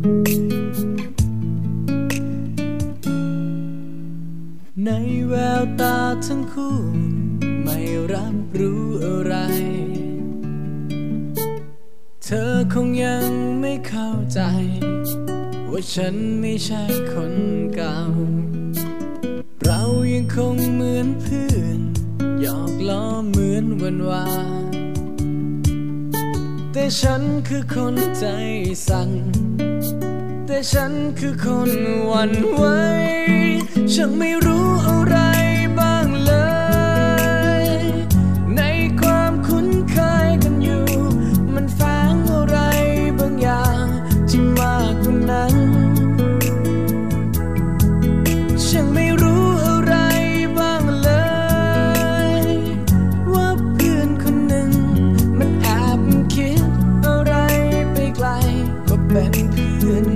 ในแววตาทั้งคู่ ไม่รับรู้อะไร เธอคงยังไม่เข้าใจ ว่าฉันไม่ใช่คนเก่า เรายังคงเหมือนเพื่อนหยอกล้อเหมือนวันวาแต่ฉันคือคนใจสั่น แต่ฉันคือคนหวั่นไหวฉันไม่รู้อะไรบ้างเลย ในความคุ้นเคยกันอยู่ มันแฝงอะไรบางอย่างที่มากกว่านั้น ฉันไม่รู้อะไรบ้างเลย ว่าเพื่อนคนหนึ่ง มันแอบคิดอะไรไปไกลก็เป็นเพื่อน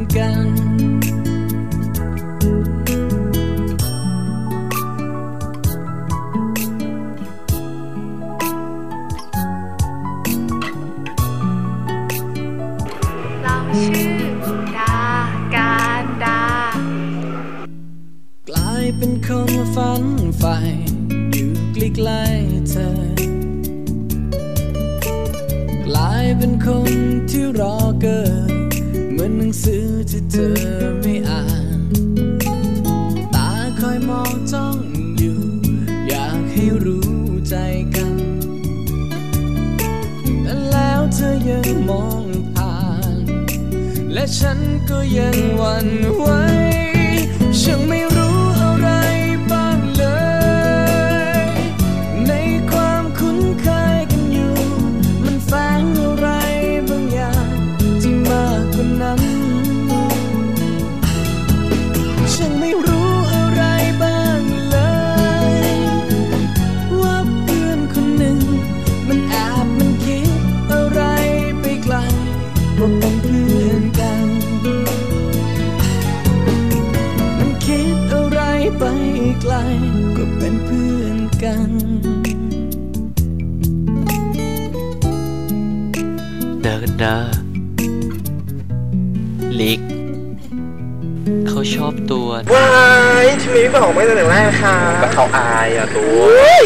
คนฝันใฝ่อยู่ใกล้ๆเธอกลายเป็นคนที่รอเกิดเหมือนหนังสือที่เธอไม่อ่าน ตาคอยมองจ้องอยู่ อยากให้รู้ใจกัน แต่แล้วเธอยังมองผ่าน และฉันก็ยังหวั่นไหว เป็นเพื่อนกันมันคิดอะไรไปไกลก็เป็นเพื่อนกันดากันดาลิกเขาชอบตัว ว้ายทำไมไม่บอกไม่ตั้งแต่แรกคะ ก็เขาอายอะตัวเฮ้ย